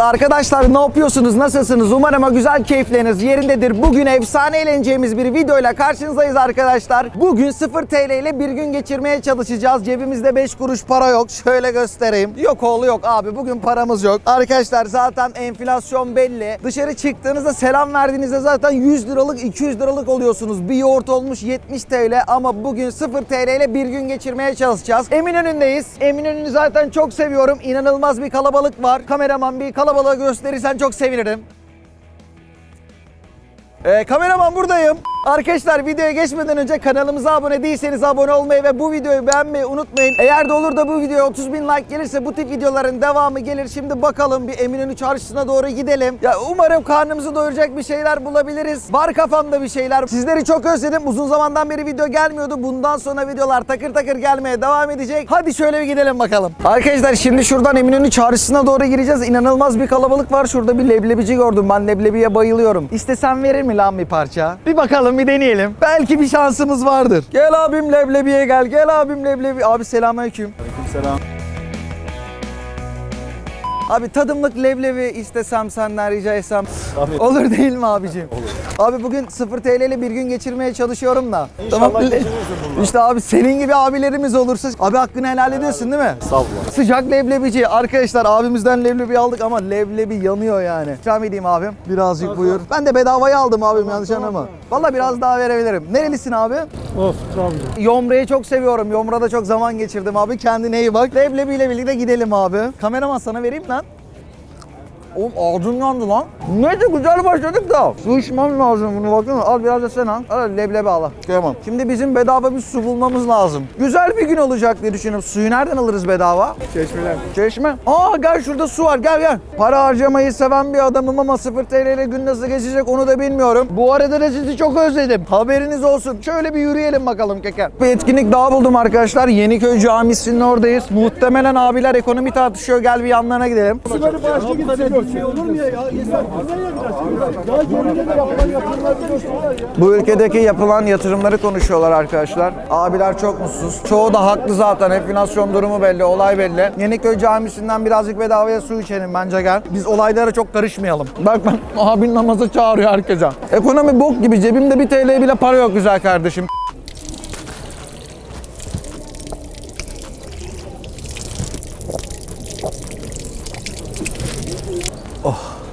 Arkadaşlar ne yapıyorsunuz? Nasılsınız? Umarım o güzel keyifleriniz yerindedir. Bugün efsane eğleneceğimiz bir videoyla karşınızdayız arkadaşlar. Bugün 0 TL ile bir gün geçirmeye çalışacağız. Cebimizde 5 kuruş para yok. Şöyle göstereyim. Yok oğlu yok abi. Bugün paramız yok. Arkadaşlar zaten enflasyon belli. Dışarı çıktığınızda selam verdiğinizde zaten 100 liralık 200 liralık oluyorsunuz. Bir yoğurt olmuş 70 TL ama bugün 0 TL ile bir gün geçirmeye çalışacağız. Eminönü'ndeyiz. Eminönü'nü zaten çok seviyorum. İnanılmaz bir kalabalık var. Kameraman bir kalabalığı gösterirsen çok sevinirim. Ee, kameraman buradayım. Arkadaşlar videoya geçmeden önce kanalımıza abone değilseniz abone olmayı ve bu videoyu beğenmeyi unutmayın. Eğer de olur da bu videoya 30 bin like gelirse bu tip videoların devamı gelir. Şimdi bakalım bir Eminönü çarşısına doğru gidelim. Ya umarım karnımızı doyuracak bir şeyler bulabiliriz. Var kafamda bir şeyler. Sizleri çok özledim. Uzun zamandan beri video gelmiyordu. Bundan sonra videolar takır takır gelmeye devam edecek. Hadi şöyle bir gidelim bakalım. Arkadaşlar şimdi şuradan Eminönü çarşısına doğru gireceğiz. İnanılmaz bir kalabalık var. Şurada bir leblebici gördüm. Ben leblebiye bayılıyorum. İstesem verir mi lan bir parça? Bir bakalım bir deneyelim. Belki bir şansımız vardır. Gel abim leblebiye gel. Gel abim leblebi. Abi selamünaleyküm. Selam. Abi tadımlık leblebi istesem senden rica etsem. Olur değil mi abicim? Abi bugün 0 TL ile bir gün geçirmeye çalışıyorum da. İnşallah Le- geçirirsin bunu. İşte abi senin gibi abilerimiz olursa abi hakkını helal ediyorsun değil mi? Estağfurullah. Sıcak leblebici. Arkadaşlar abimizden leblebi aldık ama leblebi yanıyor yani. İkram edeyim abim. Birazcık buyur. Ben de bedavaya aldım abim yanlış anlama. Valla biraz daha verebilirim. Nerelisin abi? Of Trabzon. Yomra'yı çok seviyorum. Yomra'da çok zaman geçirdim abi. Kendine iyi bak. Leblebiyle birlikte gidelim abi. Kameraman sana vereyim lan. Oğlum ağzım yandı lan. Neyse güzel başladık da. Su içmem lazım bunu bakın. Al biraz da sen al. Al leblebi al. Tamam. Şimdi bizim bedava bir su bulmamız lazım. Güzel bir gün olacak diye düşünüyorum. Suyu nereden alırız bedava? Çeşmeler. Çeşme. Aa gel şurada su var gel gel. Para harcamayı seven bir adamım ama 0 TL ile gün nasıl geçecek onu da bilmiyorum. Bu arada da sizi çok özledim. Haberiniz olsun. Şöyle bir yürüyelim bakalım keker. Bir etkinlik daha buldum arkadaşlar. Yeniköy Camisi'nin oradayız. Muhtemelen abiler ekonomi tartışıyor. Gel bir yanlarına gidelim. Böyle başka gitsin. Şey. Bu ülkedeki yapılan yatırımları konuşuyorlar arkadaşlar. Abiler çok mutsuz. Çoğu da haklı zaten. Enflasyon durumu belli, olay belli. Yeniköy Camisi'nden birazcık bedavaya su içelim bence gel. Biz olaylara çok karışmayalım. Bak ben abin namaza çağırıyor herkese. Ekonomi bok gibi. Cebimde bir TL bile para yok güzel kardeşim.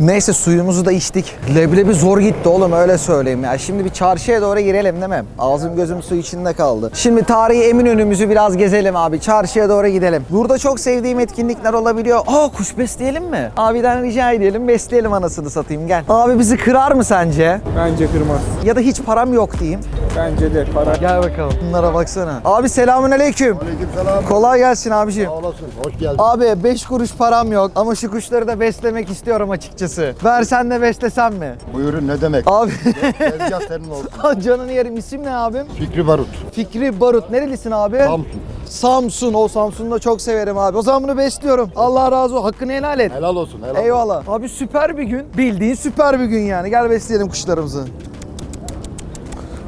Neyse suyumuzu da içtik. Leblebi zor gitti oğlum öyle söyleyeyim ya. Şimdi bir çarşıya doğru girelim değil mi? Ağzım gözüm su içinde kaldı. Şimdi tarihi Eminönü'müzü biraz gezelim abi. Çarşıya doğru gidelim. Burada çok sevdiğim etkinlikler olabiliyor. Aa kuş besleyelim mi? Abiden rica edelim besleyelim anasını satayım gel. Abi bizi kırar mı sence? Bence kırmaz. Ya da hiç param yok diyeyim. Bence de para. Gel bakalım. Bunlara baksana. Abi selamun aleyküm. Aleykümselam. Kolay gelsin abiciğim. Sağ olasın. Hoş geldin. Abi 5 kuruş param yok ama şu kuşları da beslemek istiyorum açıkçası. Versen de beslesem mi? Buyurun ne demek? Abi Tezgah senin olsun. canını yerim. İsim ne abim? Fikri Barut. Fikri Barut. Nerelisin abi? Samsun. Samsun. O Samsun'u da çok severim abi. O zaman bunu besliyorum. Allah razı olsun. Hakkını helal et. Helal olsun. Helal olsun. Eyvallah. Abi süper bir gün. Bildiğin süper bir gün yani. Gel besleyelim kuşlarımızı.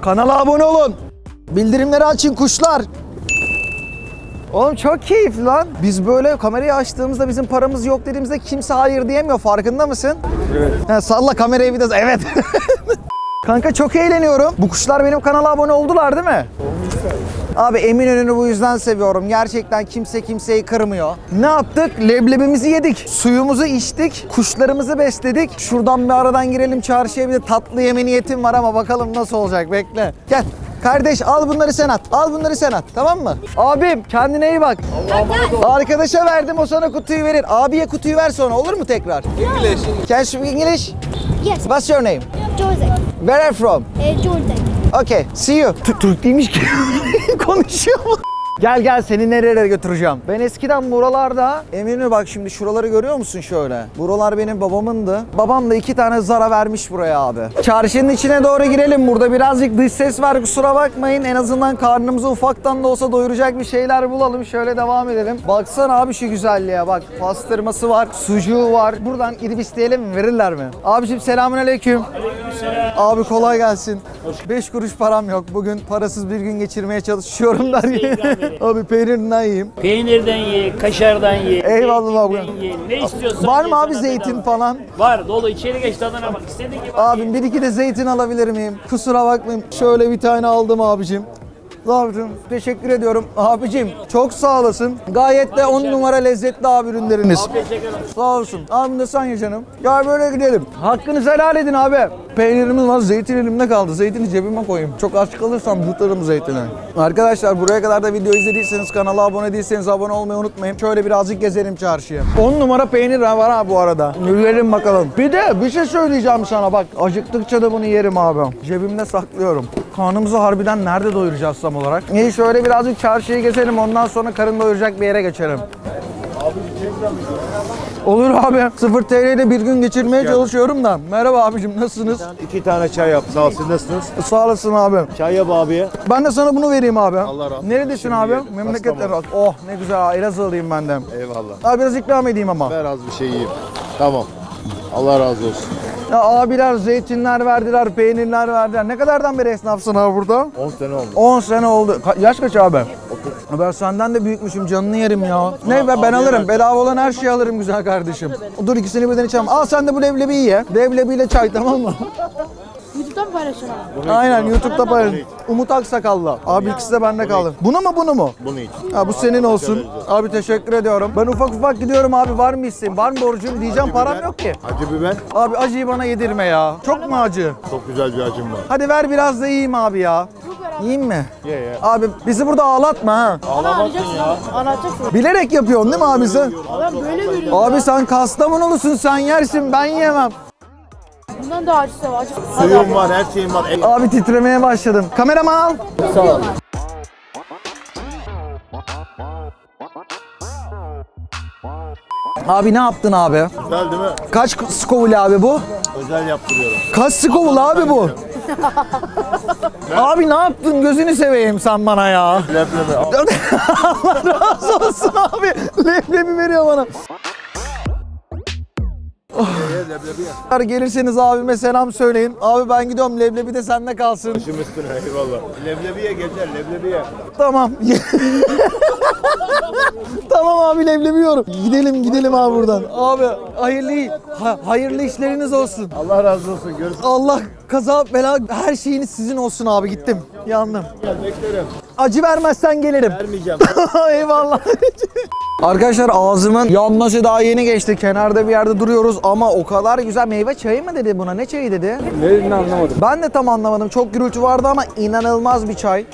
Kanala abone olun. Bildirimleri açın kuşlar. Oğlum çok keyifli lan. Biz böyle kamerayı açtığımızda bizim paramız yok dediğimizde kimse hayır diyemiyor. Farkında mısın? Evet. Ha, salla kamerayı bir de. Evet. Kanka çok eğleniyorum. Bu kuşlar benim kanala abone oldular değil mi? Abi Eminönü'nü bu yüzden seviyorum. Gerçekten kimse kimseyi kırmıyor. Ne yaptık? Leblebimizi yedik. Suyumuzu içtik. Kuşlarımızı besledik. Şuradan bir aradan girelim çarşıya bir de tatlı yeme niyetim var ama bakalım nasıl olacak bekle. Gel. Kardeş al bunları sen at. Al bunları sen at. Tamam mı? Abim kendine iyi bak. Arkadaşa verdim o sana kutuyu verir. Abiye kutuyu ver sonra olur mu tekrar? English. Can you speak English? Yes, What's your name? Joseph. Where are you from? Uh, Jordan. Okay, see you. T- Türk değilmiş ki. Konuşuyor mu? Gel gel seni nerelere götüreceğim. Ben eskiden buralarda Eminönü bak şimdi şuraları görüyor musun şöyle? Buralar benim babamındı. Babam da iki tane zara vermiş buraya abi. Çarşının içine doğru girelim. Burada birazcık dış ses var kusura bakmayın. En azından karnımızı ufaktan da olsa doyuracak bir şeyler bulalım. Şöyle devam edelim. Baksana abi şu güzelliğe bak. Pastırması var, sucuğu var. Buradan gidip isteyelim mi? Verirler mi? Abiciğim selamünaleyküm. Aleykümselam. Abi kolay gelsin. 5 kuruş param yok. Bugün parasız bir gün geçirmeye çalışıyorum der. abi peynirinden yiyeyim. Peynirden ye, kaşardan ye. Eyvallah abi. zeytinden ye. Ne istiyorsan Var ye, mı abi sana zeytin bedava. falan? Var dolu içeri geç tadına bak. İstediğin gibi. Abim bir iki de zeytin alabilir miyim? Kusura bakmayın. Şöyle bir tane aldım abicim. Abicim teşekkür ediyorum. Abicim çok sağ olasın. Gayet de on numara lezzetli abi ürünleriniz. Sağ olsun. Abim de sen ye canım. Gel böyle gidelim. Hakkınızı helal edin abi. Peynirimiz var. Zeytin elimde kaldı. Zeytini cebime koyayım. Çok aç kalırsam yutarım zeytini. Arkadaşlar buraya kadar da video izlediyseniz kanala abone değilseniz abone olmayı unutmayın. Şöyle birazcık gezelim çarşıya. 10 numara peynir var ha bu arada. Yürüyelim bakalım. Bir de bir şey söyleyeceğim sana bak. Acıktıkça da bunu yerim abi. Cebimde saklıyorum. Karnımızı harbiden nerede doyuracağız tam olarak? İyi şöyle birazcık çarşıyı gezelim ondan sonra karın doyuracak bir yere geçelim. Olur abi. 0 TL ile bir gün geçirmeye çalışıyorum da. Merhaba abicim nasılsınız? İki tane çay yap. Sağ ol. Siz nasılsınız? Sağ olasın abi. Çay yap abiye. Ben de sana bunu vereyim abi. Allah razı olsun. Neredesin Şimdi abi? Memleketler. Kastamonu. Oh ne güzel. Elazığlıyım ben de. Eyvallah. Abi biraz ikram edeyim ama. Ver az bir şey yiyeyim. Tamam. Allah razı olsun. Ya abiler zeytinler verdiler, peynirler verdiler. Ne kadardan beri esnafsın abi burada? 10 sene oldu. 10 sene oldu. Ka- yaş kaç abi? Ben senden de büyükmüşüm canını yerim ya. Ne be ben alırım. Bedava olan her şeyi alırım güzel kardeşim. Dur ikisini birden içelim. Al sen de bu leblebiyi ye. Leblebiyle çay tamam mı? Mı paylaşıyorsun abi? Aynen YouTube'da paylaş. Umut Aksakallı. Abi ikisi de bende kaldı. Bunu mu bunu mu? Bunu iç. Ha bu senin olsun. Abi teşekkür ediyorum. Ben ufak ufak gidiyorum abi var mı isteğin? Var mı borcum? Diyeceğim param yok ki. Acı biber. Abi acıyı bana yedirme ya. Çok mu acı? Çok güzel bir acım var. Hadi ver biraz da yiyeyim abi ya. Yiyeyim mi? Ye ye. Abi bizi burada ağlatma ha. Arayacaksın abi. Anlatacaksın. Bilerek yapıyorsun değil mi abi sen? Adam böyle veriyor. Abi sen Kastamonulusun sen yersin ben yemem. Bundan daha acısı var. Acı. Hadi Suyum var, her şeyim var. E, Abi titremeye başladım. Kameraman al. Abi ne yaptın abi? Güzel değil mi? Kaç Scoville abi bu? Özel yaptırıyorum. Kaç Scoville abi bu? abi ne yaptın? Gözünü seveyim sen bana ya. Leblebi. al. Allah razı olsun abi. Leblebi veriyor bana. Leblebi ye. Gelirseniz abime selam söyleyin. Abi ben gidiyorum leblebi de sende kalsın. Başım üstüne eyvallah. Leblebi ye gezer, leblebi ye. Tamam. tamam abi leblebi yiyorum. Gidelim gidelim abi buradan. Abi hayırlı ha- hayırlı işleriniz olsun. Allah razı olsun. Görüşürüz. Allah kaza bela her şeyiniz sizin olsun abi gittim. Yandım. Gel beklerim. Acı vermezsen gelirim. Vermeyeceğim. Eyvallah. Arkadaşlar ağzımın yanması daha yeni geçti. Kenarda bir yerde duruyoruz ama o kadar güzel. Meyve çayı mı dedi buna? Ne çayı dedi? Ne dediğini anlamadım. Ben de tam anlamadım. Çok gürültü vardı ama inanılmaz bir çay.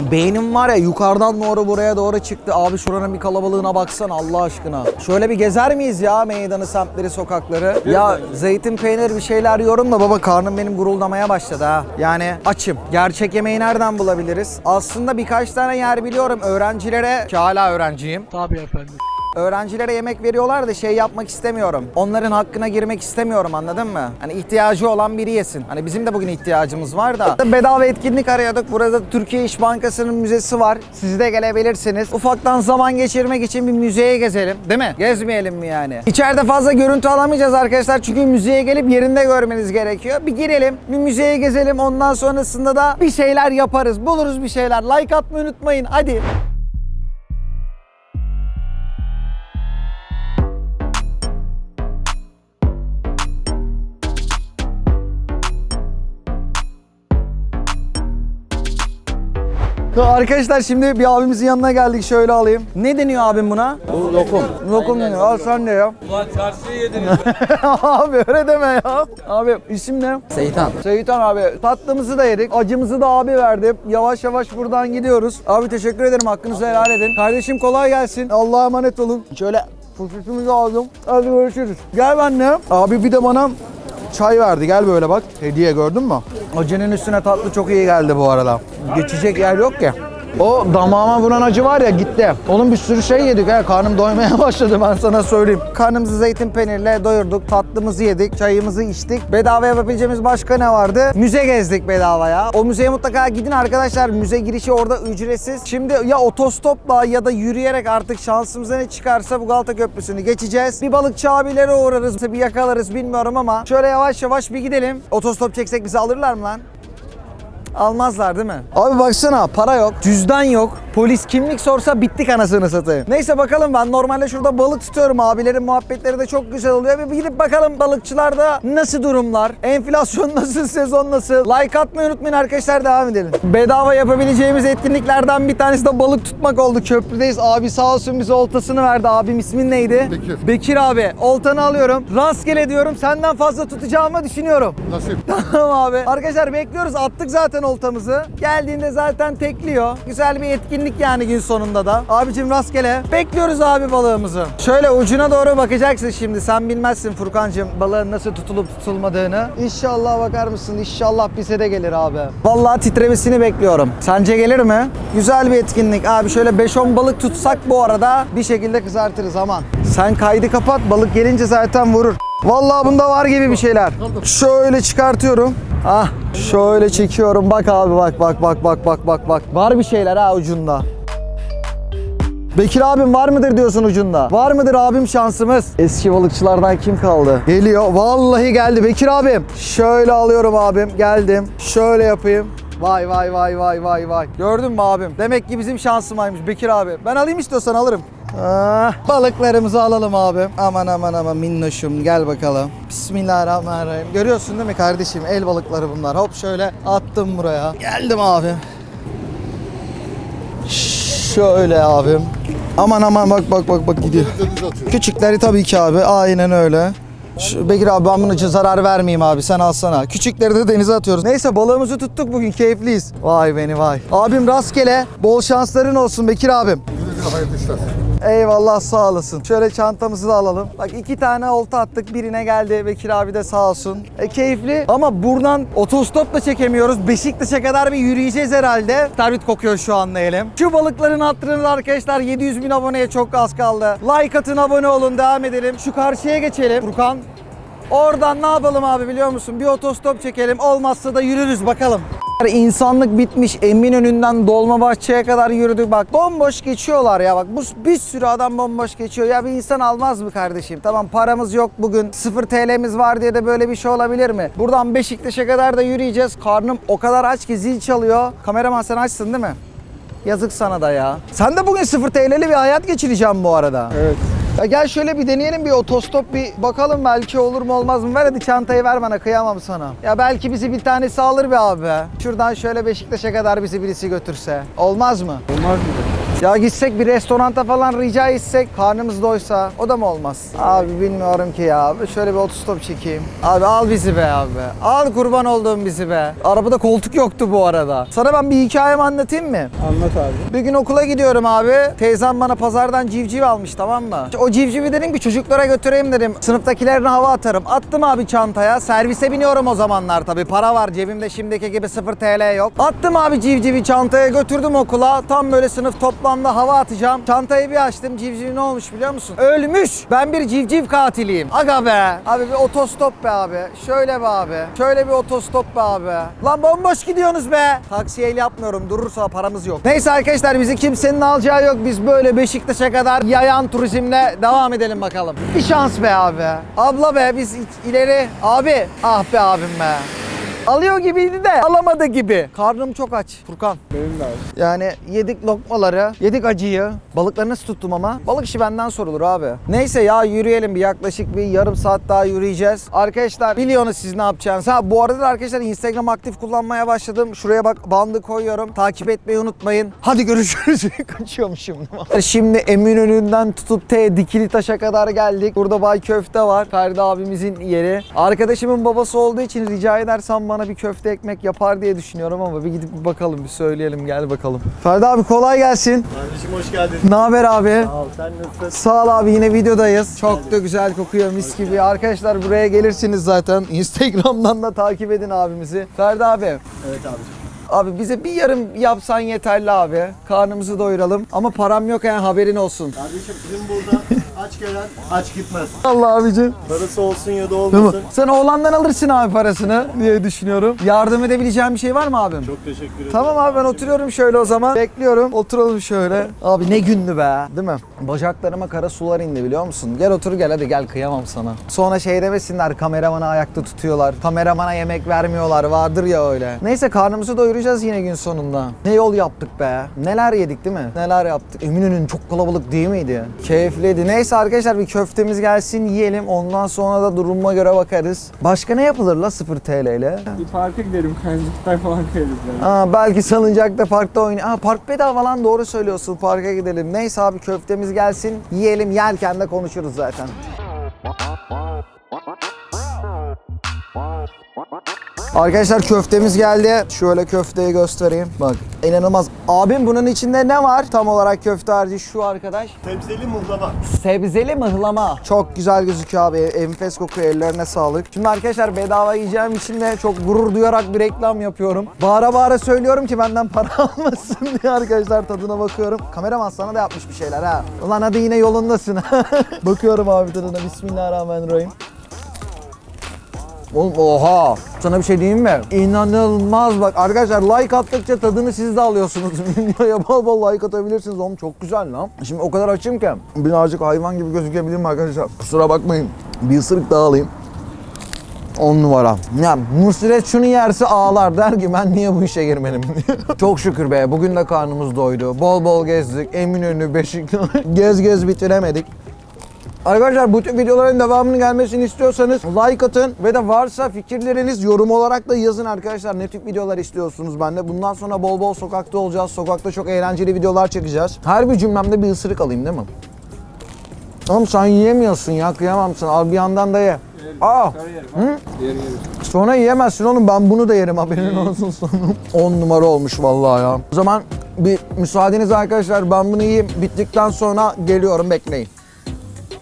Beynim var ya yukarıdan doğru buraya doğru çıktı. Abi şuranın bir kalabalığına baksana Allah aşkına. Şöyle bir gezer miyiz ya meydanı, semtleri, sokakları? Ya zeytin peynir bir şeyler yiyorum da baba karnım benim guruldamaya başladı ha. Yani açım. Gerçek yemeği nereden bulabiliriz? Aslında birkaç tane yer biliyorum öğrencilere ki hala öğrenciyim. Tabii efendim. Öğrencilere yemek veriyorlar da şey yapmak istemiyorum. Onların hakkına girmek istemiyorum anladın mı? Hani ihtiyacı olan biri yesin. Hani bizim de bugün ihtiyacımız var da. Bedava etkinlik arıyorduk. Burada Türkiye İş Bankası'nın müzesi var. Siz de gelebilirsiniz. Ufaktan zaman geçirmek için bir müzeye gezelim. Değil mi? Gezmeyelim mi yani? İçeride fazla görüntü alamayacağız arkadaşlar. Çünkü müzeye gelip yerinde görmeniz gerekiyor. Bir girelim, bir müzeye gezelim. Ondan sonrasında da bir şeyler yaparız. Buluruz bir şeyler. Like atmayı unutmayın. Hadi. Arkadaşlar şimdi bir abimizin yanına geldik şöyle alayım. Ne deniyor abim buna? lokum. Lokum deniyor. Al sen de ya. Ulan çarşıyı yediniz. abi öyle deme ya. Abi isim ne? Seyitan. Seyitan abi. Tatlımızı da yedik. Acımızı da abi verdi. Yavaş yavaş buradan gidiyoruz. Abi teşekkür ederim. Hakkınızı helal edin. Kardeşim kolay gelsin. Allah'a emanet olun. Şöyle fırsatımızı aldım. Hadi görüşürüz. Gel benimle. Abi bir de bana çay verdi. Gel böyle bak. Hediye gördün mü? Acının üstüne tatlı çok iyi geldi bu arada. Geçecek yer yok ki. O damağıma vuran acı var ya gitti. Onun bir sürü şey yedik ha. Karnım doymaya başladı ben sana söyleyeyim. Karnımızı zeytin peynirle doyurduk. Tatlımızı yedik. Çayımızı içtik. Bedava yapabileceğimiz başka ne vardı? Müze gezdik bedavaya. O müzeye mutlaka gidin arkadaşlar. Müze girişi orada ücretsiz. Şimdi ya otostopla ya da yürüyerek artık şansımıza ne çıkarsa bu Galata Köprüsü'nü geçeceğiz. Bir balıkçı abilere uğrarız. Bir yakalarız bilmiyorum ama şöyle yavaş yavaş bir gidelim. Otostop çeksek bizi alırlar mı lan? Almazlar değil mi? Abi baksana para yok, cüzdan yok. Polis kimlik sorsa bittik anasını satayım. Neyse bakalım ben normalde şurada balık tutuyorum. Abilerin muhabbetleri de çok güzel oluyor. Bir gidip bakalım balıkçılarda nasıl durumlar? Enflasyon nasıl, sezon nasıl? Like atmayı unutmayın arkadaşlar devam edelim. Bedava yapabileceğimiz etkinliklerden bir tanesi de balık tutmak oldu. Köprüdeyiz. Abi sağ olsun bize oltasını verdi. Abim ismin neydi? Bekir. Bekir abi. Oltanı alıyorum. Rastgele diyorum. Senden fazla tutacağımı düşünüyorum. Nasip. Tamam abi. Arkadaşlar bekliyoruz. Attık zaten oltamızı. Geldiğinde zaten tekliyor. Güzel bir etkinlik yani gün sonunda da. Abicim rastgele. Bekliyoruz abi balığımızı. Şöyle ucuna doğru bakacaksın şimdi. Sen bilmezsin Furkancığım balığın nasıl tutulup tutulmadığını. İnşallah bakar mısın? İnşallah bize de gelir abi. Vallahi titremesini bekliyorum. Sence gelir mi? Güzel bir etkinlik. Abi şöyle 5-10 balık tutsak bu arada bir şekilde kızartırız aman. Sen kaydı kapat. Balık gelince zaten vurur. Vallahi bunda var gibi bir şeyler. Şöyle çıkartıyorum. Ah şöyle çekiyorum. Bak abi bak bak bak bak bak bak bak. Var bir şeyler ha ucunda. Bekir abim var mıdır diyorsun ucunda? Var mıdır abim şansımız? Eski balıkçılardan kim kaldı? Geliyor. Vallahi geldi Bekir abim. Şöyle alıyorum abim. Geldim. Şöyle yapayım. Vay vay vay vay vay vay. Gördün mü abim? Demek ki bizim şansımaymış Bekir abi. Ben alayım istiyorsan alırım. Ah, balıklarımızı alalım abi. Aman aman aman minnoşum gel bakalım. Bismillahirrahmanirrahim. Görüyorsun değil mi kardeşim? El balıkları bunlar. Hop şöyle attım buraya. Geldim abi. Şöyle abim. Aman aman bak bak bak bak gidiyor. Küçükleri tabii ki abi. Aynen öyle. Şu, Bekir abi ben bunun için zarar vermeyeyim abi sen alsana. Küçükleri de denize atıyoruz. Neyse balığımızı tuttuk bugün keyifliyiz. Vay beni vay. Abim rastgele bol şansların olsun Bekir abim. Hayırlı işler. Eyvallah sağ olasın. Şöyle çantamızı da alalım. Bak iki tane olta attık. Birine geldi. Bekir abi de sağ olsun. E, keyifli ama buradan otostop da çekemiyoruz. Beşiktaş'a kadar bir yürüyeceğiz herhalde. Tarbit kokuyor şu an elim. Şu balıkların hatırını arkadaşlar 700 bin aboneye çok az kaldı. Like atın abone olun devam edelim. Şu karşıya geçelim. Furkan Oradan ne yapalım abi biliyor musun? Bir otostop çekelim. Olmazsa da yürürüz bakalım. İnsanlık bitmiş. Eminönü'nden Dolmabahçe'ye kadar yürüdük. Bak bomboş geçiyorlar ya. Bak bu bir sürü adam bomboş geçiyor. Ya bir insan almaz mı kardeşim? Tamam paramız yok bugün. 0 TL'miz var diye de böyle bir şey olabilir mi? Buradan Beşiktaş'a kadar da yürüyeceğiz. Karnım o kadar aç ki zil çalıyor. Kameraman sen açsın değil mi? Yazık sana da ya. Sen de bugün 0 TL'li bir hayat geçireceğim bu arada. Evet. Ya gel şöyle bir deneyelim bir otostop bir bakalım belki olur mu olmaz mı? Ver hadi çantayı ver bana kıyamam sana. Ya belki bizi bir tanesi alır be abi. Şuradan şöyle Beşiktaş'a kadar bizi birisi götürse. Olmaz mı? Olmaz mı? Ya gitsek bir restoranta falan rica etsek karnımız doysa o da mı olmaz? Abi bilmiyorum ki ya. Şöyle bir otostop çekeyim. Abi al bizi be abi. Al kurban olduğum bizi be. Arabada koltuk yoktu bu arada. Sana ben bir hikayemi anlatayım mı? Anlat abi. Bir gün okula gidiyorum abi. Teyzem bana pazardan civciv almış tamam mı? O civcivi dedim ki çocuklara götüreyim dedim. Sınıftakilerine hava atarım. Attım abi çantaya. Servise biniyorum o zamanlar tabii. Para var cebimde şimdiki gibi 0 TL yok. Attım abi civcivi çantaya götürdüm okula. Tam böyle sınıf toplamda hava atacağım. Çantayı bir açtım. Civciv ne olmuş biliyor musun? Ölmüş. Ben bir civciv katiliyim. Aga be. Abi bir otostop be abi. Şöyle be abi. Şöyle bir otostop be abi. Lan bomboş gidiyorsunuz be. Taksiye yapmıyorum. Durursa paramız yok. Neyse arkadaşlar bizi kimsenin alacağı yok. Biz böyle Beşiktaş'a kadar yayan turizmle devam edelim bakalım. Bir şans be abi. Abla be biz ileri. Abi. Ah be abim be. Alıyor gibiydi de alamadı gibi. Karnım çok aç Furkan. Benim de abi. Yani yedik lokmaları, yedik acıyı. Balıkları nasıl tuttum ama? Balık işi benden sorulur abi. Neyse ya yürüyelim bir yaklaşık bir yarım saat daha yürüyeceğiz. Arkadaşlar biliyorsunuz siz ne yapacağınız. Ha bu arada da arkadaşlar Instagram aktif kullanmaya başladım. Şuraya bak bandı koyuyorum. Takip etmeyi unutmayın. Hadi görüşürüz. Kaçıyormuşum. Şimdi Eminönü'nden tutup T Dikili Taş'a kadar geldik. Burada Bay Köfte var. Ferdi abimizin yeri. Arkadaşımın babası olduğu için rica edersem bana bir köfte ekmek yapar diye düşünüyorum ama bir gidip bir bakalım bir söyleyelim gel bakalım. Ferdi abi kolay gelsin. Kardeşim hoş geldin. Ne haber abi? Sağ ol. Sen nasılsın? Sağ ol abi yine videodayız. Çok da güzel kokuyor mis gibi. Arkadaşlar buraya gelirsiniz zaten. Instagram'dan da takip edin abimizi. Ferdi abi Evet abi. Abi bize bir yarım yapsan yeterli abi. Karnımızı doyuralım. Ama param yok yani haberin olsun. Kardeşim bizim burada aç gelen aç gitmez. Allah abicim. Parası olsun ya da Değil olmasın. mi? Sen oğlandan alırsın abi parasını diye düşünüyorum. Yardım edebileceğim bir şey var mı abim? Çok teşekkür ederim. Tamam abi ben oturuyorum şöyle o zaman. Bekliyorum. Oturalım şöyle. Abi ne gündü be. Değil mi? Bacaklarıma kara sular indi biliyor musun? Gel otur gel hadi gel kıyamam sana. Sonra şey demesinler kameramanı ayakta tutuyorlar. Kameramana yemek vermiyorlar vardır ya öyle. Neyse karnımızı doyuracağız yine gün sonunda. Ne yol yaptık be. Neler yedik değil mi? Neler yaptık. Eminönü'nün çok kalabalık değil miydi? Keyifliydi. Neyse arkadaşlar bir köftemiz gelsin yiyelim. Ondan sonra da duruma göre bakarız. Başka ne yapılır la 0 TL ile? Bir parka gidelim kancıklar falan kayarız yani. Aa, belki salıncakta parkta oynay. Aa, park bedava lan doğru söylüyorsun. Parka gidelim. Neyse abi köftemiz gelsin. Yiyelim yerken de konuşuruz zaten. Arkadaşlar köftemiz geldi. Şöyle köfteyi göstereyim. Bak inanılmaz. Abim bunun içinde ne var? Tam olarak köfte harici şu arkadaş. Sebzeli muhlama. Sebzeli mıhlama. Çok güzel gözüküyor abi. Enfes kokuyor. Ellerine sağlık. Şimdi arkadaşlar bedava yiyeceğim için de çok gurur duyarak bir reklam yapıyorum. Bağıra bağıra söylüyorum ki benden para almasın diye arkadaşlar tadına bakıyorum. Kameraman sana da yapmış bir şeyler ha. Ulan hadi yine yolundasın. bakıyorum abi tadına. Bismillahirrahmanirrahim. Oğlum oha. Sana bir şey diyeyim mi? İnanılmaz bak arkadaşlar like attıkça tadını siz de alıyorsunuz. Videoya bol bol like atabilirsiniz. Oğlum çok güzel lan. Şimdi o kadar açım ki birazcık hayvan gibi gözükebilirim arkadaşlar. Kusura bakmayın. Bir ısırık daha alayım. 10 numara. Ya Nusret şunu yerse ağlar der ki ben niye bu işe girmedim Çok şükür be bugün de karnımız doydu. Bol bol gezdik. Eminönü, Beşiktaş. gez gez bitiremedik. Arkadaşlar bu tür videoların devamının gelmesini istiyorsanız like atın ve de varsa fikirleriniz yorum olarak da yazın arkadaşlar. Ne tip videolar istiyorsunuz bende? Bundan sonra bol bol sokakta olacağız. Sokakta çok eğlenceli videolar çekeceğiz. Her bir cümlemde bir ısırık alayım değil mi? Oğlum sen yiyemiyorsun ya kıyamam sana. Al bir yandan da ye. Aa. Hı? Sonra yiyemezsin oğlum ben bunu da yerim haberin olsun sonra. 10 numara olmuş vallahi ya. O zaman bir müsaadeniz arkadaşlar ben bunu yiyeyim. Bittikten sonra geliyorum bekleyin.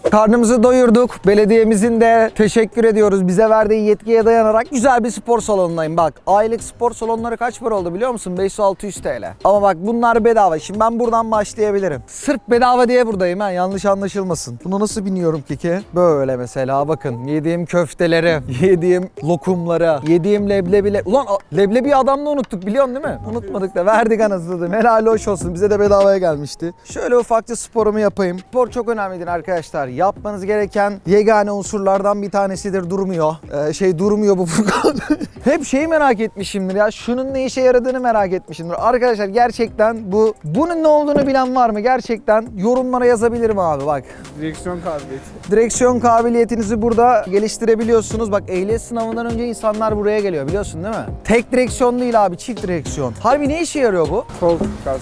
Karnımızı doyurduk. Belediyemizin de teşekkür ediyoruz. Bize verdiği yetkiye dayanarak güzel bir spor salonundayım. Bak aylık spor salonları kaç para oldu biliyor musun? 500-600 TL. Ama bak bunlar bedava. Şimdi ben buradan başlayabilirim. Sırf bedava diye buradayım ha. Yanlış anlaşılmasın. Buna nasıl biniyorum ki? Böyle mesela bakın. Yediğim köfteleri, yediğim lokumları, yediğim leblebiyle. Ulan leblebi adamla unuttuk biliyorsun değil mi? Unutmadık da verdik anasını. Helal hoş olsun. Bize de bedavaya gelmişti. Şöyle ufakça sporumu yapayım. Spor çok önemlidir arkadaşlar. Yapmanız gereken yegane unsurlardan bir tanesidir durmuyor. Ee, şey durmuyor bu Furkan. Hep şeyi merak etmişimdir ya. Şunun ne işe yaradığını merak etmişimdir. Arkadaşlar gerçekten bu bunun ne olduğunu bilen var mı? Gerçekten yorumlara yazabilirim abi bak. Direksiyon kabiliyeti. Direksiyon kabiliyetinizi burada geliştirebiliyorsunuz. Bak ehliyet sınavından önce insanlar buraya geliyor biliyorsun değil mi? Tek direksiyon değil abi çift direksiyon. Harbi ne işe yarıyor bu? Kol yani.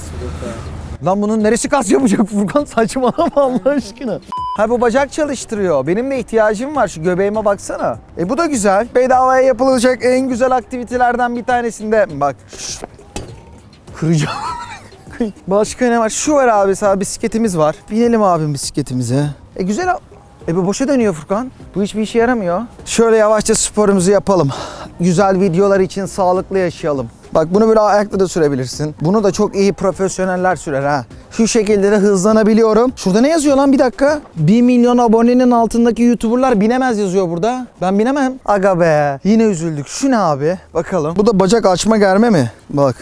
Lan bunun neresi kas yapacak Furkan saçmalama Allah aşkına. Ha bu bacak çalıştırıyor. Benim de ihtiyacım var şu göbeğime baksana. E bu da güzel. Bedavaya yapılacak en güzel aktivitelerden bir tanesinde bak. şş, Kıracağım. Başka ne var? Şu var abi sağ bisikletimiz var. Binelim abim bisikletimize. E güzel e bu boşa dönüyor Furkan. Bu hiçbir işe yaramıyor. Şöyle yavaşça sporumuzu yapalım. Güzel videolar için sağlıklı yaşayalım. Bak bunu böyle ayakta da sürebilirsin. Bunu da çok iyi profesyoneller sürer ha. Şu şekilde de hızlanabiliyorum. Şurada ne yazıyor lan bir dakika? 1 milyon abonenin altındaki YouTuber'lar binemez yazıyor burada. Ben binemem. Aga be. Yine üzüldük. Şu ne abi? Bakalım. Bu da bacak açma germe mi? Bak.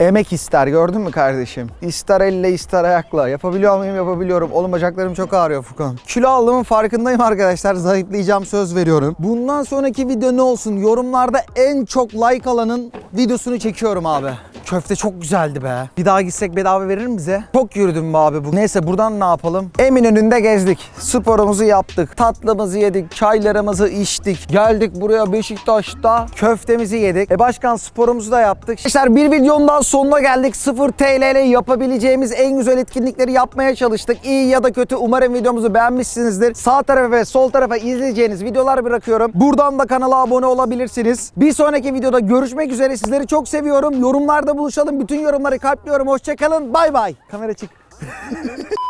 Emek ister gördün mü kardeşim? İster elle ister ayakla. Yapabiliyor muyum? Yapabiliyorum. Oğlum bacaklarım çok ağrıyor Furkan. Kilo aldığımın farkındayım arkadaşlar. Zayıflayacağım söz veriyorum. Bundan sonraki video ne olsun? Yorumlarda en çok like alanın videosunu çekiyorum abi. Köfte çok güzeldi be. Bir daha gitsek bedava verir mi bize? Çok yürüdüm be abi bu. Neyse buradan ne yapalım? Eminönü'nde gezdik. Sporumuzu yaptık. Tatlımızı yedik. Çaylarımızı içtik. Geldik buraya Beşiktaş'ta köftemizi yedik. E başkan sporumuzu da yaptık. Arkadaşlar bir videonun daha sonuna geldik. 0 TL ile yapabileceğimiz en güzel etkinlikleri yapmaya çalıştık. İyi ya da kötü umarım videomuzu beğenmişsinizdir. Sağ tarafa ve sol tarafa izleyeceğiniz videolar bırakıyorum. Buradan da kanala abone olabilirsiniz. Bir sonraki videoda görüşmek üzere. Sizleri çok seviyorum. Yorumlarda buluşalım. Bütün yorumları kalpliyorum. Hoşçakalın. Bay bay. Kamera çık.